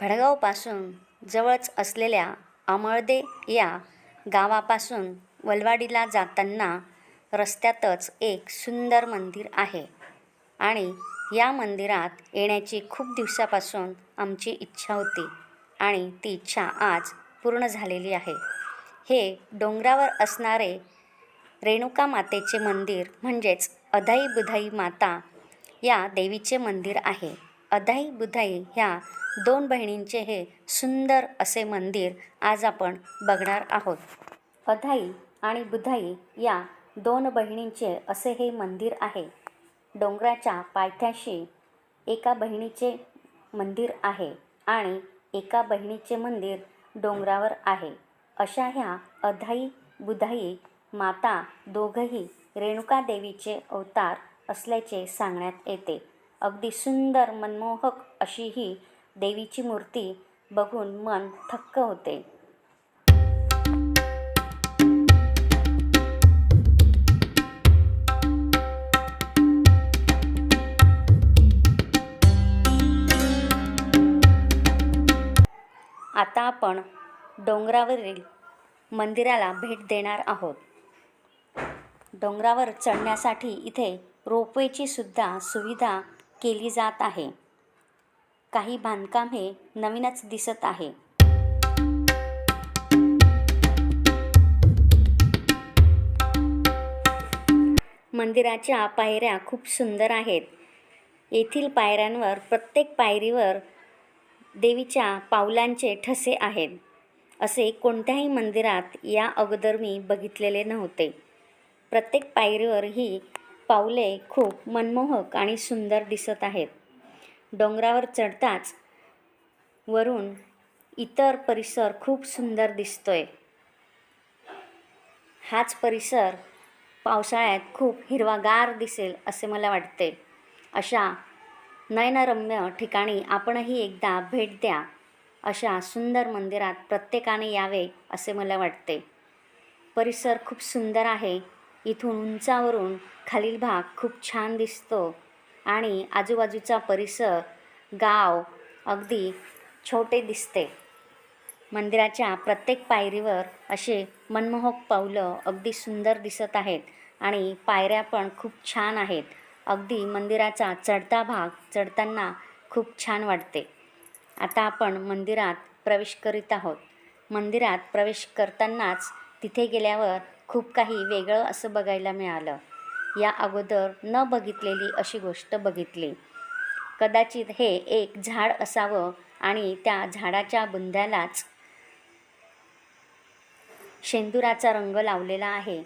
भडगावपासून जवळच असलेल्या अमळदे या गावापासून वलवाडीला जाताना रस्त्यातच एक सुंदर मंदिर आहे आणि या मंदिरात येण्याची खूप दिवसापासून आमची इच्छा होती आणि ती इच्छा आज पूर्ण झालेली आहे. हे डोंगरावर असणारे रेणुका मातेचे मंदिर म्हणजेच अधाई बुधाई माता या देवीचे मंदिर आहे. अधाई बुधाई ह्या दोन बहिणींचे हे सुंदर असे मंदिर आज आपण बघणार आहोत. अधाई आणि बुधाई या दोन बहिणींचे असे हे मंदिर आहे. डोंगराच्या पायथ्याशी एका बहिणीचे मंदिर आहे आणि एका बहिणीचे मंदिर डोंगरावर आहे. अशा ह्या अधाई बुधाई माता दोघंही रेणुका देवीचे अवतार असल्याचे सांगण्यात येते. अगदी सुंदर मनमोहक अशी ही देवीची मूर्ती बघून मन थक्क होते. आता आपण डोंगरावरील मंदिराला भेट देणार आहोत. डोंगरावर चढण्यासाठी इथे रोपवेची सुद्धा सुविधा केली जात आहे. काही बांधकाम हे नवीनच दिसत आहे. मंदिराच्या पायऱ्या खूप सुंदर आहेत. येथील पायऱ्यांवर प्रत्येक पायरीवर देवीच्या पावलांचे ठसे आहेत. असे कोणत्याही मंदिरात या अगोदर मी बघितलेले नव्हते. प्रत्येक पायरीवर ही पावले खूप मनमोहक आणि सुंदर दिसत आहेत. डोंगरावर चढताच वरून इतर परिसर खूप सुंदर दिसतोय. हाच परिसर पावसाळ्यात खूप हिरवागार दिसेल असे मला वाटते. अशा नयनरम्य ठिकाणी आपणही एकदा भेट द्या. अशा सुंदर मंदिरात प्रत्येकाने यावे असे मला वाटते. परिसर खूप सुंदर आहे. इथून उंचावरून खालील भाग खूप छान दिसतो. आणि आजूबाजूचा परिसर गाव अगदी छोटे दिसते. मंदिराच्या प्रत्येक पायरीवर असे मनमोहक पावलं अगदी सुंदर दिसत आहेत आणि पायऱ्या पण खूप छान आहेत. अगदी मंदिराचा चढता भाग चढताना खूप छान वाटते. आता आपण मंदिरात प्रवेश करीत आहोत. मंदिरात प्रवेश करतानाच तिथे गेल्यावर खूप काही वेगळं असं बघायला मिळालं. या अगोदर न बघितलेली अशी गोष्ट बघितली. कदाचित हे एक झाड असावं आणि त्या झाडाच्या बुंध्यालाच शेंदुराचा रंग लावलेला आहे.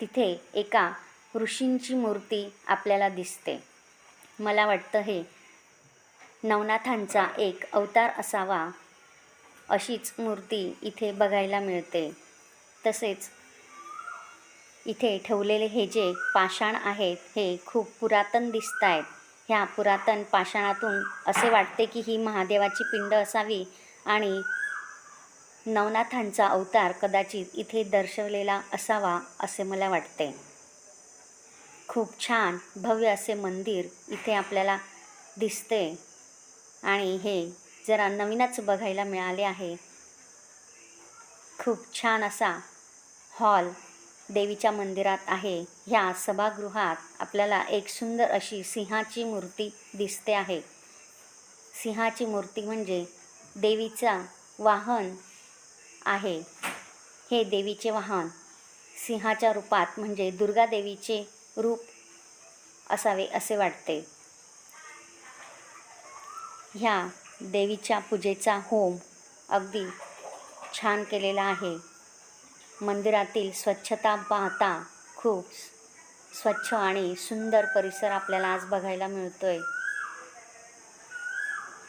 तिथे एका ऋषींची मूर्ती आपल्याला दिसते. मला वाटतं हे नवनाथांचा एक अवतार असावा अशीच मूर्ती इथे बघायला मिळते. तसेच इथे ठेवलेले हे जे पाषाण आहेत हे खूप पुरातन दिसत आहेत ह्या पुरातन पाषाणातून असे वाटते की ही महादेवाची पिंड असावी आणि नवनाथांचा अवतार कदाचित इथे दर्शवलेला असावा असे मला वाटते. खूप छान भव्य असे मंदिर इथे आपल्याला दिसते आणि हे जरा नवीनच बघायला मिळाले आहे. खूप छान असा हॉल देवीच्या मंदिरात आहे. ह्या सभागृहात आपल्याला एक सुंदर अशी सिंहाची मूर्ती दिसते आहे. सिंहाची मूर्ती म्हणजे देवीचा वाहन आहे. हे देवीचे वाहन सिंहाच्या रूपात म्हणजे दुर्गा देवीचे रूप असावे असे वाटते. ह्या देवीच्या पूजेचा होम अगदी छान केलेला आहे. मंदिरातील स्वच्छता पाहता खूप स्वच्छ आणि सुंदर परिसर आपल्याला आज बघायला मिळतोय.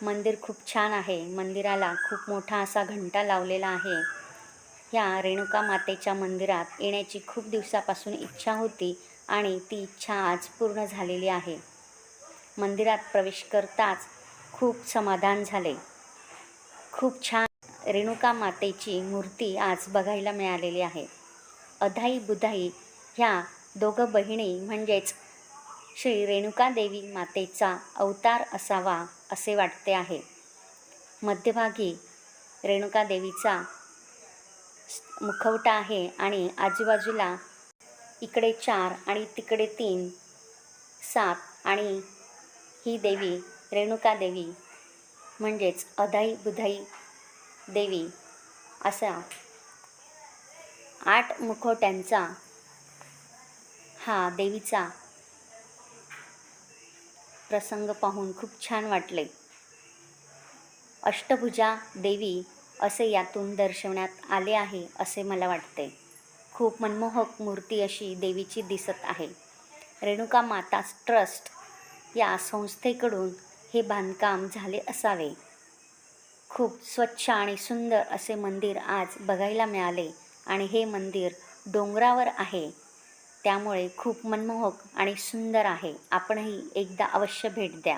मंदिर खूप छान आहे. मंदिराला खूप मोठा असा घंटा लावलेला आहे. ह्या रेणुका मातेच्या मंदिरात येण्याची खूप दिवसापासून इच्छा होती आणि ती इच्छा आज पूर्ण झालेली आहे. मंदिरात प्रवेश करताच खूप समाधान झाले. खूप छान रेणुका मातेची मूर्ती आज बघायला मिळालेली आहे. अधाई बुधाई ह्या दोघं बहिणी म्हणजेच श्री रेणुका देवी मातेचा अवतार असावा असे वाटते आहे. मध्यभागी रेणुका देवीचा मुखवटा आहे आणि आजूबाजूला इकडे चार आणि तिकडे तीन सात आणि ही देवी रेणुका देवी म्हणजेच अधाई बुधाई देवी असा आठ मुखोट्यांचा हा देवीचा प्रसंग पाहून खूप छान वाटले. अष्टभुजा देवी असे यातून दर्शवण्यात आले आहे असे मला वाटते. खूप मनमोहक मूर्ती अशी देवीची दिसत आहे. रेणुका माता ट्रस्ट या संस्थेकडून हे बांधकाम झाले असावे. खूप स्वच्छ आणि सुंदर असे मंदिर आज बघायला मिळाले. आणि हे मंदिर डोंगरावर आहे. त्यामुळे खूप मनमोहक आणि सुंदर आहे. आपणही एकदा अवश्य भेट द्या.